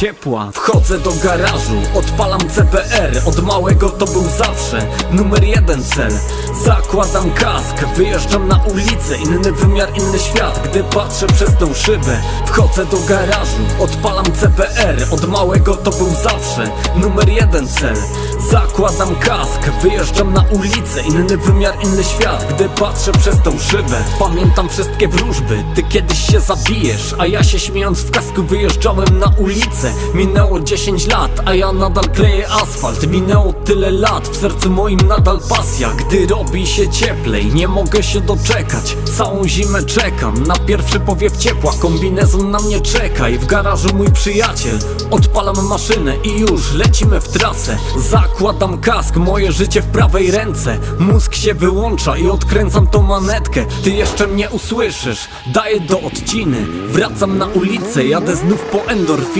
ciepła. Wchodzę do garażu, odpalam CPR Od małego to był zawsze numer jeden cel. Zakładam kask, wyjeżdżam na ulicę. Inny wymiar, inny świat, gdy patrzę przez tą szybę Wchodzę do garażu, odpalam CPR Od małego to był zawsze numer jeden cel Zakładam kask, wyjeżdżam na ulicę Inny wymiar, inny świat, gdy patrzę przez tą szybę Pamiętam wszystkie wróżby, ty kiedyś się zabijesz A ja się śmiejąc w kasku wyjeżdżałem na ulicę. Minęło 10 lat, a ja nadal kleję asfalt. Minęło tyle lat, w sercu moim nadal pasja. Gdy robi się cieplej, nie mogę się doczekać. Całą zimę czekam, na pierwszy powiew ciepła. Kombinezon na mnie czeka i w garażu mój przyjaciel. Odpalam maszynę i już lecimy w trasę. Zakładam kask, moje życie w prawej ręce. Mózg się wyłącza i odkręcam tą manetkę. Ty jeszcze mnie usłyszysz, daję do odciny. Wracam na ulicę, jadę znów po endorfinie